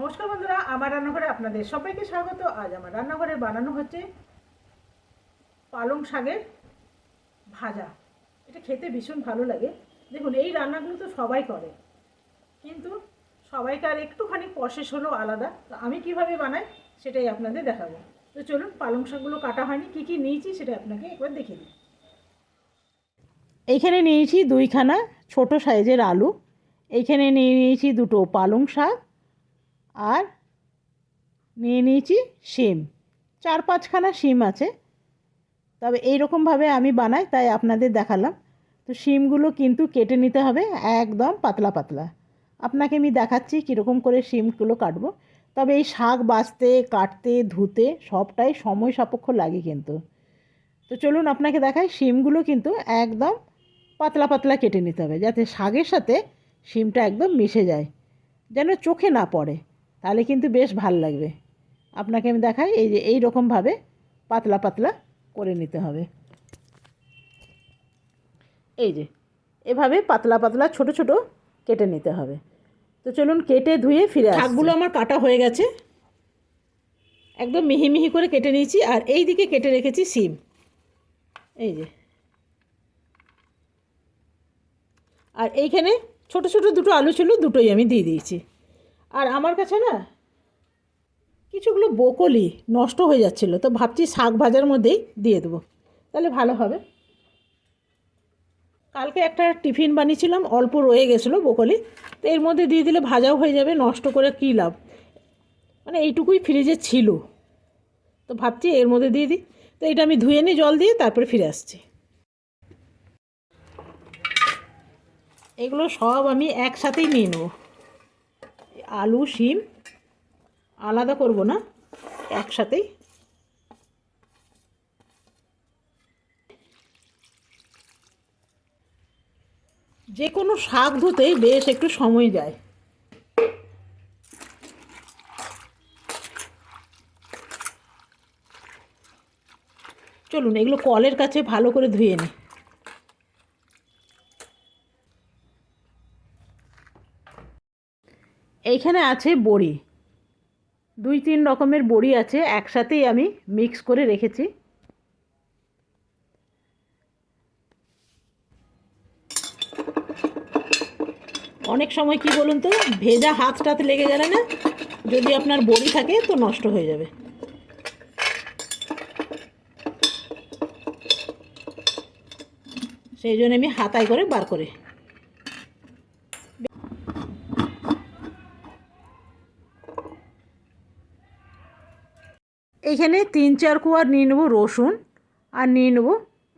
নমস্কার বন্ধুরা, আমার রান্নাঘরে আপনাদের সবাইকে স্বাগত। আজ আমার রান্নাঘরে বানানো হচ্ছে পালং শাকের ভাজা। এটা খেতে ভীষণ ভালো লাগে। দেখুন, এই রান্নাগুলো তো সবাই করে, কিন্তু সবাইকার একটুখানি প্রসেস হলো আলাদা। তো আমি কীভাবে বানাই সেটাই আপনাদের দেখাবো। তো চলুন, পালং শাকগুলো কাটা হয়নি। কী কী নিয়েছি সেটা আপনাকে একবার দেখিয়ে দিই। এইখানে নিয়েছি দুইখানা ছোট সাইজের আলু। এইখানে নিয়ে নিয়েছি দুটো পালং শাক। আর নিয়ে নিয়েছি শিম। চার পাঁচখানা শিম আছে। তবে এই রকমভাবে আমি বানাই, তাই আপনাদের দেখালাম। তো শিমগুলো কিন্তু কেটে নিতে হবে, একদম পাতলা পাতলা। আপনাকে আমি দেখাচ্ছি কীরকম করে শিমগুলো কাটবো। তবে এই শাক বাছতে কাটতে, ধুতে সবটাই সময় সাপেক্ষ লাগে কিন্তু। তো চলুন আপনাকে দেখাই, শিমগুলো কিন্তু একদম পাতলা পাতলা কেটে নিতে হবে, যাতে শাকের সাথে শিমটা একদম মিশে যায়, যেন চোখে না পড়ে। তাহলে কিন্তু বেশ ভালো লাগবে। আপনাকে আমি দেখাই, এই যে এই রকমভাবে পাতলা পাতলা করে নিতে হবে। এই যে, এভাবে পাতলা পাতলা ছোট ছোট কেটে নিতে হবে। তো চলুন কেটে ধুয়ে ফিরে শাকগুলো আমার কাটা হয়ে গেছে। একদম মিহি মিহি করে কেটে নিয়েছি আর এই দিকে কেটে রেখেছি সিম এই যে। আর এইখানে ছোট ছোট দুটো আলু ছিল, দুটোই আমি দিয়ে দিয়েছি। আর আমার কাছে না কিছুগুলো বকলি নষ্ট হয়ে যাচ্ছিল, তো ভাবছি শাক ভাজার মধ্যেই দিয়ে দেবো। তাহলে ভালো হবে। কালকে একটা টিফিন বানিয়েছিলাম, অল্প রয়ে গেছিল বকলি তো এর মধ্যে দিয়ে দিলে ভাজাও হয়ে যাবে, নষ্ট করে কী লাভ? মানে এইটুকুই ফ্রিজে ছিল। তো ভাবছি এর মধ্যে দিয়ে দিই। তো এটা আমি ধুয়ে নিই, জল দিয়ে তারপরে ফিরে আসছি। এগুলো সব আমি একসাথেই নিয়ে নেব। আলু, শিম, আলাদা করব না একসাথেই যে কোনো শাক ধুতেই বেশ একটু সময় যায়। চলুন, এগুলো কলের কাছে ভালো করে ধুয়ে নিই এইখানে আছে বড়ি। দুই তিন রকমের বড়ি আছে, একসাথেই আমি মিক্স করে রেখেছি। অনেক সময় কি বলুন তো, ভেজা হাত টাত লেগে গেলে না, যদি আপনার বড়ি থাকে তো নষ্ট হয়ে যাবে। সেই জন্য আমি হাতায় করে বার করে। এইখানে তিন চার কোয়ার নিয়ে নেব রসুন আর নিয়ে নেব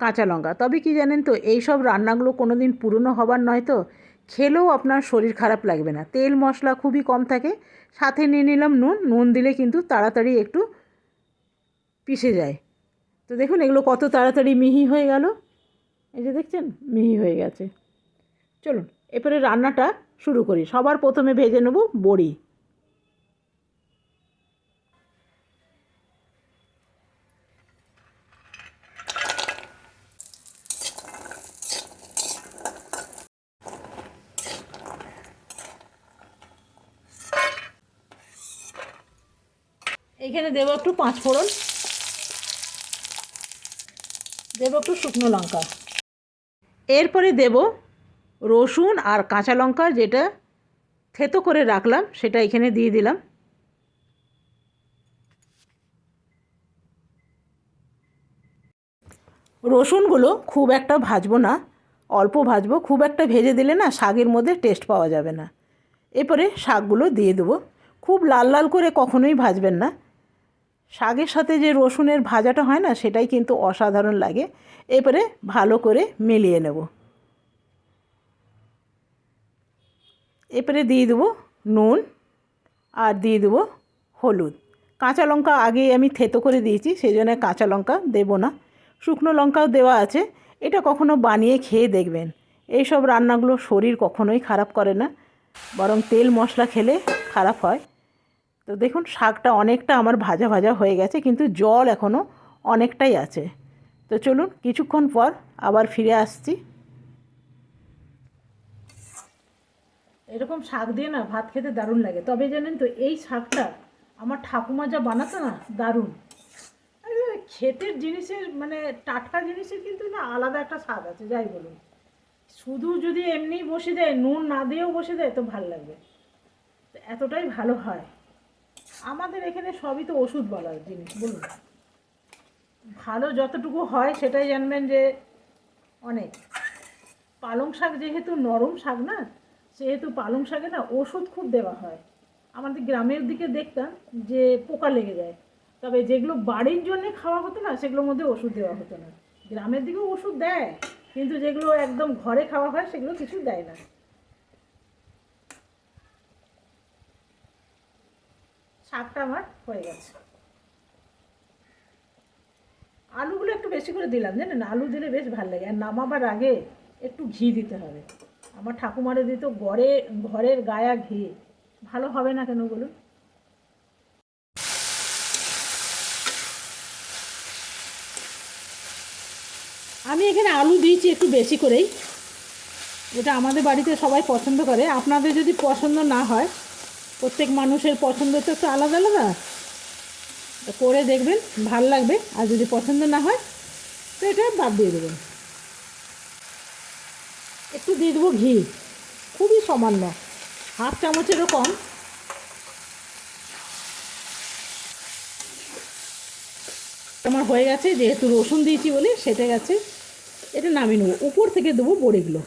কাঁচা লঙ্কা। তবে কি জানেন তো, এই সব রান্নাগুলো কোনো দিন পুরনো হবার নয় তো, খেলেও আপনার শরীর খারাপ লাগবে না। তেল মশলা খুবই কম থাকে, সাথে নিয়ে নিলাম নুন। নুন দিলে কিন্তু তাড়াতাড়ি একটু পিষে যায়। তো দেখুন, এগুলো কত তাড়াতাড়ি মিহি হয়ে গেল। এই যে দেখছেন, মিহি হয়ে গেছে। চলুন এরপরে রান্নাটা শুরু করি। সবার প্রথমে ভেজে নেব বড়ি। এইখানে দেবো একটু পাঁচ ফোড়ন। দেবো একটু শুকনো লঙ্কা। এরপরে দেব রসুন আর কাঁচা লঙ্কা যেটা থেতো করে রাখলাম, সেটা এখানে দিয়ে দিলাম। রসুনগুলো খুব একটা ভাজবো না, অল্প ভাজবো, খুব একটা ভেজে দিলে না শাকের মধ্যে টেস্ট পাওয়া যাবে না। এরপরে শাকগুলো দিয়ে দেবো। খুব লাল লাল করে কখনোই ভাজবেন না। শাকের সাথে যে রসুনের ভাজাটা হয় না, সেটাই কিন্তু অসাধারণ লাগে। এরপরে ভালো করে মিলিয়ে নেব। এরপরে দিয়ে দেবো নুন আর দিয়ে দেবো হলুদ। কাঁচা লঙ্কা আগে আমি থেতো করে দিয়েছি সেই জন্য কাঁচা লঙ্কা দেবো না। শুকনো লঙ্কাও দেওয়া আছে, এটা কখনো বানিয়ে খেয়ে দেখবেন। এই সব রান্নাগুলো শরীর কখনোই খারাপ করে না, বরং তেল মশলা খেলে খারাপ হয়। তো দেখুন, শাকটা অনেকটা আমার ভাজা ভাজা হয়ে গেছে, কিন্তু জল এখনও অনেকটাই আছে। তো চলুন, কিছুক্ষণ পর আবার ফিরে আসছি। এরকম শাক দিয়ে না ভাত খেতে দারুণ লাগে। তবে জানেন তো, এই শাকটা আমার ঠাকুমা যা বানাতো না, দারুণ। ক্ষেতের জিনিসের মানে টাটকা জিনিসের কিন্তু না আলাদা একটা স্বাদ আছে, যাই বলুন। শুধু যদি এমনি বসে দেয়, নুন না দিয়েও বসে দেয়, তো ভালো লাগবে। এতটাই ভালো হয়। আমাদের এখানে সবই তো ওষুধ বলার জিনিস, বলুন। ভালো যতটুকু হয় সেটাই জানবেন যে অনেক। পালং শাক যেহেতু নরম শাক না, সেহেতু পালং শাকে না ওষুধ খুব দেওয়া হয়। আমাদের গ্রামের দিকে দেখতাম যে পোকা লেগে যায়। তবে যেগুলো বাড়ির জন্য খাওয়া হতো না, সেগুলোর মধ্যে ওষুধ দেওয়া হতো না। গ্রামের দিকেও ওষুধ দেয়, কিন্তু যেগুলো একদম ঘরে খাওয়া হয়, সেগুলো কিছু দেয় না। শাকটা আমার হয়ে গেছে। আলুগুলো একটু বেশি করে দিলাম, জানেন? আলু দিলে বেশ ভালো লাগে। আর নামাবার আগে একটু ঘি দিতে হবে। আমার ঠাকুমারে দিত গড়ে, ঘরের গায়া ঘি। ভালো হবে না কেন বলুন? আমি এখানে আলু দিয়েছি একটু বেশি করেই। এটা আমাদের বাড়িতে সবাই পছন্দ করে। আপনাদের যদি পছন্দ না হয় প্রত্যেক মানুষের পছন্দ তো একটু আলাদা আলাদা। করে দেখবেন, ভালো লাগবে। আর যদি পছন্দ না হয়, তো এটা বাদ দিয়ে দেবেন। একটু দিয়ে দেবো ঘি। খুবই সামান্য। হাফ চামচেরও কম। আমার হয়ে গেছে, যেহেতু রসুন দিয়েছি বলে, সেটা গেছে। এটা নামিয়ে নেব। উপর থেকে দেবো বড়িগুলো।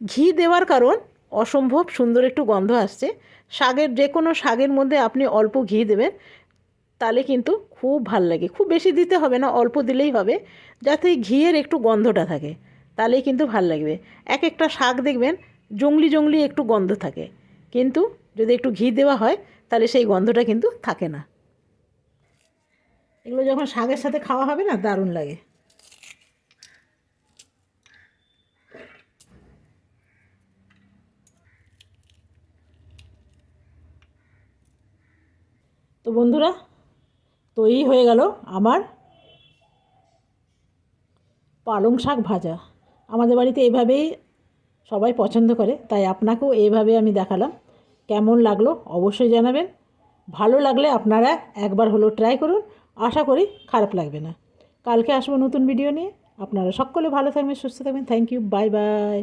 ঘি দেওয়ার কারণ অসম্ভব সুন্দর একটু গন্ধ আসছে। শাকের যে কোনো শাকের মধ্যে আপনি অল্প ঘি দেবেন, তাহলে কিন্তু খুব ভালো লাগে। খুব বেশি দিতে হবে না, অল্প দিলেই হবে, যাতে ঘিয়ের একটু গন্ধটা থাকে, তাহলেই কিন্তু ভালো লাগবে। এক একটা শাক দেখবেন জংলি জংলি একটু গন্ধ থাকে, কিন্তু যদি একটু ঘি দেওয়া হয়, তাহলে সেই গন্ধটা কিন্তু থাকে না। এগুলো যখন শাকের সাথে খাওয়া হবে না, দারুণ লাগে। তো বন্ধুরা, তো এই হয়ে গেল আমার পালং শাক ভাজা। আমাদের বাড়িতে এভাবেই সবাই পছন্দ করে, তাই আপনাকেও এইভাবে আমি দেখালাম। কেমন লাগল অবশ্যই জানাবেন। ভালো লাগলে আপনারা একবার হলো ট্রাই করুন। আশা করি খারাপ লাগবে না। কালকে আসব নতুন ভিডিও নিয়ে। আপনারা সকলে ভালো থাকবেন, সুস্থ থাকবেন। Thank you bye bye